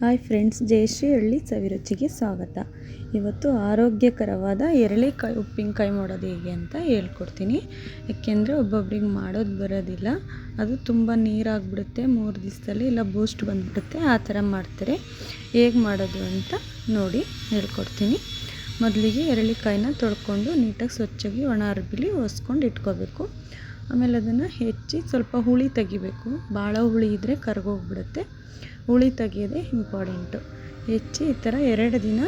Hi friends Jayashree ಹಳ್ಳಿ ಸವಿರುಚಿಗೆ ಸ್ವಾಗತ. ಇವತ್ತು ಆರೋಗ್ಯಕರವಾದ ಎರಳೆಕಾಯಿ ಉಪ್ಪಿನಕಾಯಿ ಮಾಡೋದು ಹೇಗೆ ಅಂತ ಹೇಳ್ಕೊಡ್ತೀನಿ. ಯಾಕೆಂದರೆ ಒಬ್ಬೊಬ್ರಿಗೆ ಮಾಡೋದು ಬರೋದಿಲ್ಲ. ಅದು ತುಂಬ ನೀರಾಗ್ಬಿಡುತ್ತೆ, ಮೂರು ದಿವಸದಲ್ಲಿ ಇಲ್ಲ ಬೂಸ್ಟ್ ಬಂದುಬಿಡುತ್ತೆ. ಆ ಥರ ಮಾಡ್ತಾರೆ. ಹೇಗೆ ಮಾಡೋದು ಅಂತ ನೋಡಿ ಹೇಳ್ಕೊಡ್ತೀನಿ. ಮೊದಲಿಗೆ ಎರಳಿಕಾಯಿನ ತೊಳ್ಕೊಂಡು ನೀಟಾಗಿ ಸ್ವಚ್ಛವಾಗಿ ಒಣ ಅರ್ಬಿಲಿ ಒಸ್ಕೊಂಡು ಇಟ್ಕೋಬೇಕು. ಆಮೇಲೆ ಅದನ್ನು ಹೆಚ್ಚಿ ಸ್ವಲ್ಪ ಹುಳಿ ತೆಗಿಬೇಕು. ಭಾಳ ಹುಳಿ ಇದ್ದರೆ ಕರ್ಗೋಗ್ಬಿಡುತ್ತೆ ಹುಳಿ ತೆಗಿಯೋದೇ ಇಂಪಾರ್ಟೆಂಟು ಹೆಚ್ಚಿ ಈ ಥರ ಎರಡು ದಿನ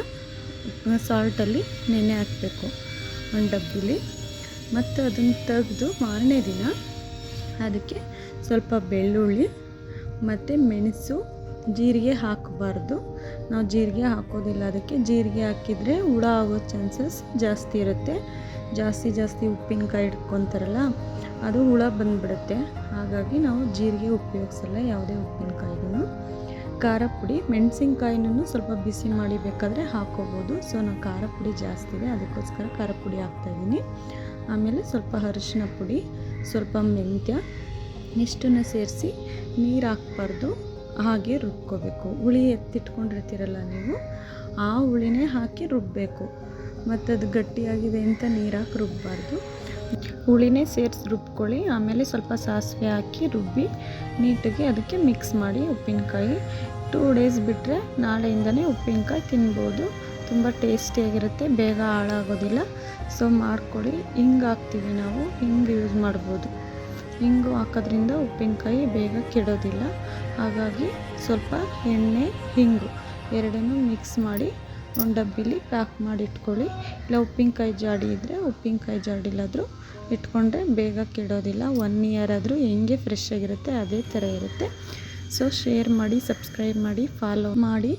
ಸಾಲ್ಟಲ್ಲಿ ನೆನೆ ಹಾಕಬೇಕು ಒಂದು ಡಬ್ಬಿಲಿ. ಮತ್ತು ಅದನ್ನು ತೆಗೆದು ಮಾರನೇ ದಿನ ಅದಕ್ಕೆ ಸ್ವಲ್ಪ ಬೆಳ್ಳುಳ್ಳಿ, ಮತ್ತು ಮೆಣಸು ಜೀರಿಗೆ ಹಾಕಬಾರ್ದು. ನಾವು ಜೀರಿಗೆ ಹಾಕೋದಿಲ್ಲ. ಅದಕ್ಕೆ ಜೀರಿಗೆ ಹಾಕಿದರೆ ಹುಳ ಆಗೋ ಚಾನ್ಸಸ್ ಜಾಸ್ತಿ ಇರುತ್ತೆ. ಜಾಸ್ತಿ ಜಾಸ್ತಿ ಉಪ್ಪಿನಕಾಯಿ ಇಟ್ಕೊತಾರಲ್ಲ, ಅದು ಹುಳ ಬಂದುಬಿಡುತ್ತೆ. ಹಾಗಾಗಿ ನಾವು ಜೀರಿಗೆ ಉಪಯೋಗಿಸಲ್ಲ, ಯಾವುದೇ ಉಪ್ಪಿನಕಾಯಿಗೂ ಖಾರ ಪುಡಿ ಮೆಣಸಿನ್ಕಾಯಿನೂ ಸ್ವಲ್ಪ ಬಿಸಿ ಮಾಡಿ ಬೇಕಾದರೆ ಹಾಕೋಬೋದು. ಸೊ ನಾವು ಖಾರ ಪುಡಿ ಜಾಸ್ತಿ ಇದೆ. ಅದಕ್ಕೋಸ್ಕರ ಖಾರ ಪುಡಿ ಹಾಕ್ತಾಯಿದ್ದೀನಿ ಆಮೇಲೆ ಸ್ವಲ್ಪ ಅರಿಶಿನ ಪುಡಿ, ಸ್ವಲ್ಪ ಮೆಂತ್ಯ, ಇಷ್ಟನ್ನು ಸೇರಿಸಿ ನೀರು ಹಾಕ್ಬಾರ್ದು. ಹಾಗೆ ರುಬ್ಕೋಬೇಕು. ಹುಳಿ ಎತ್ತಿಟ್ಕೊಂಡಿರ್ತೀರಲ್ಲ ನೀವು, ಆ ಹುಳಿನೇ ಹಾಕಿ ರುಬ್ಬಬೇಕು ಮತ್ತು ಅದು ಗಟ್ಟಿಯಾಗಿದೆ ಅಂತ ನೀರು ಹಾಕಿ ರುಬ್ಬಾರ್ದು. ಹುಳಿನೇ ಸೇರಿಸಿ ರುಬ್ಕೊಳ್ಳಿ, ಆಮೇಲೆ ಸ್ವಲ್ಪ ಸಾಸಿವೆ ಹಾಕಿ ರುಬ್ಬಿ ನೀಟಾಗಿ ಅದಕ್ಕೆ ಮಿಕ್ಸ್ ಮಾಡಿ ಉಪ್ಪಿನಕಾಯಿ. ಟೂ ಡೇಸ್ ಬಿಟ್ಟರೆ ನಾಳೆಯಿಂದನೇ ಉಪ್ಪಿನಕಾಯಿ ತಿನ್ಬೋದು. ತುಂಬ ಟೇಸ್ಟಿಯಾಗಿರುತ್ತೆ, ಬೇಗ ಹಾಳಾಗೋದಿಲ್ಲ. ಸೊ ಮಾಡ್ಕೊಳ್ಳಿ ಹಿಂಗೆ ಹಾಕ್ತೀವಿ ನಾವು, ಹಿಂಗೆ ಯೂಸ್ ಮಾಡ್ಬೋದು. ಹಿಂಗು ಹಾಕೋದ್ರಿಂದ ಉಪ್ಪಿನಕಾಯಿ ಬೇಗ ಕೆಡೋದಿಲ್ಲ. ಹಾಗಾಗಿ ಸ್ವಲ್ಪ ಎಣ್ಣೆ, ಹಿಂಗು ಎರಡನ್ನೂ ಮಿಕ್ಸ್ ಮಾಡಿ ಒಂದು ಡಬ್ಬಿಲಿ ಪ್ಯಾಕ್ ಮಾಡಿ ಇಟ್ಕೊಳ್ಳಿ. ಇಲ್ಲ ಉಪ್ಪಿನಕಾಯಿ ಜಾಡಿ ಇದ್ದರೆ ಉಪ್ಪಿನಕಾಯಿ ಜಾಡಿಲಾದರೂ ಇಟ್ಕೊಂಡ್ರೆ ಬೇಗ ಕೆಡೋದಿಲ್ಲ. ಒನ್ ಇಯರ್ ಆದರೂ ಹೆಂಗೆ ಫ್ರೆಶ್ ಆಗಿರುತ್ತೆ ಅದೇ ಥರ ಇರುತ್ತೆ. ಸೊ ಶೇರ್ ಮಾಡಿ ಸಬ್ಸ್ಕ್ರೈಬ್ ಮಾಡಿ ಫಾಲೋ ಮಾಡಿ.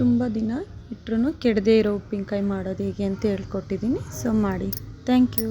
ತುಂಬ ದಿನ ಇಟ್ಟರು ಕೆಡದೇ ಇರೋ ಉಪ್ಪಿನಕಾಯಿ ಮಾಡೋದು ಹೇಗೆ ಅಂತ ಹೇಳ್ಕೊಟ್ಟಿದ್ದೀನಿ. ಸೊ ಮಾಡಿ. Thank you